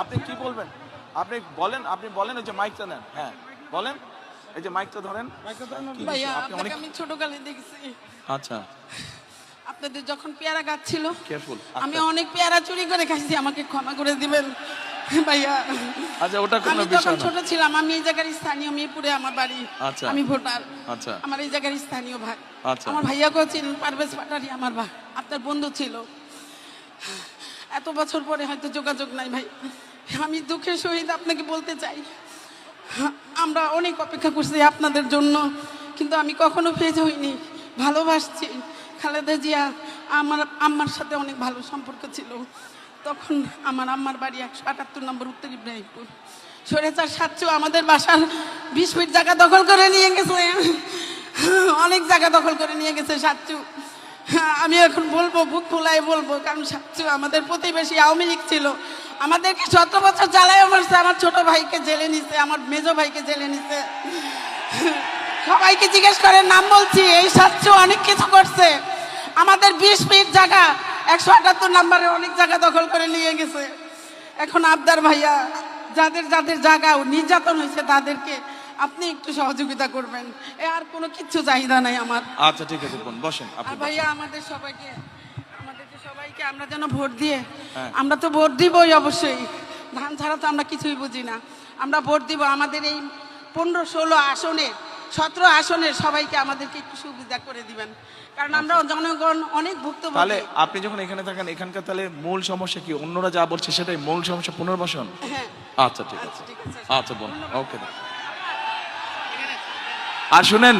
আপনি কি বলবেন? আপনি বলেন আপনি বলেন ওই যে মাইকটা নেন। হ্যাঁ বলেন। এই যে মাইকটা ধরেন। ভাইয়া আপনাকে অনেক আমি ছোটকালে দেখেছি। আচ্ছা। আপনাদের যখন পেয়ারা গাছ ছিল কেয়ারফুল আমি অনেক পেয়ারা চুরি করে খাইছি আমাকে ক্ষমা করে দিবেন ভাইয়া। আচ্ছা ওটা কোনো বিষয় না। ছোট ছিলাম আমি এই জায়গার স্থানীয় মিরপুরে আমার বাড়ি আচ্ছা। আমি ভোটার। আচ্ছা। আমার এই জায়গার স্থানীয় ভাই। আচ্ছা। আমার ভাইয়াকেও চিনেন পারভেজ পাটারি আমার ভাই আপনার বন্ধু ছিল। এত বছর পরে হয়তো যোগাযোগ নাই ভাই। আমি দুঃখের সহিত আপনাকে বলতে চাই। আমরা অনেক অপেক্ষা করছি আপনাদের জন্য, কিন্তু আমি কখনো ফেজ হইনি। ভালোবাসছি। খালেদা জিয়া আমার আম্মার সাথে অনেক ভালো সম্পর্ক ছিল। তখন আমার আম্মার বাড়ি একশো আটাত্তর নম্বর উত্তর ইব্রাহিমপুর। সরেচার সাতচু আমাদের বাসার বিশ ফিট জায়গা দখল করে নিয়ে গেছে। অনেক জায়গা দখল করে নিয়ে গেছে সাতচু আমি এখন বলব, বুক ফুলাই বলব, কারণ সাতচু আমাদের প্রতিবেশী আওয়ামী লীগ ছিল। আমাদেরকে সতেরো বছর জ্বালায় মারছে, আমার ছোট ভাইকে জেলে নিছে, আমার মেজো ভাইকে জেলে নিছে। সবাইকে জিজ্ঞেস করে নাম বলছি, এই সাতচু অনেক কিছু করছে। আমাদের বিশ ফিট জায়গা, একশো আটাত্তর নাম্বারে অনেক জায়গা দখল করে নিয়ে গেছে। এখন আবদার ভাইয়া, যাদের যাদের জায়গা, নির্যাতন হয়েছে তাদেরকে আপনি একটু সহযোগিতা করবেন। এ আর কোনো কিচ্ছু চাহিদা নাই আমার। আচ্ছা ঠিক আছে বোন বসেন আপনি আর ভাইয়া আমাদের সবাইকে আমাদেরকে সবাইকে আমরা যেন ভোট দিয়ে হ্যাঁ। আমরা তো ভোট দিবই অবশ্যই। ধান ছাড়া তো আমরা কিছুই বুঝি না। আমরা ভোট দিব আমাদের এই পনেরো ষোলো আসনের সতেরো আসনের সবাইকে আমাদেরকে একটু সুবিধা করে দিবেন। কারণ আমরা জনগণ অনেক ভুক্তভোগী। তাহলে আপনি যখন এখানে থাকেন এখানকার তাহলে মূল সমস্যা কি? অন্যরা যা বলছে সেটাই মূল সমস্যা পুনর্বাসন? হ্যাঁ। আচ্ছা ঠিক আছে। ঠিক আছে আচ্ছা বোন ওকে। আর শুনেন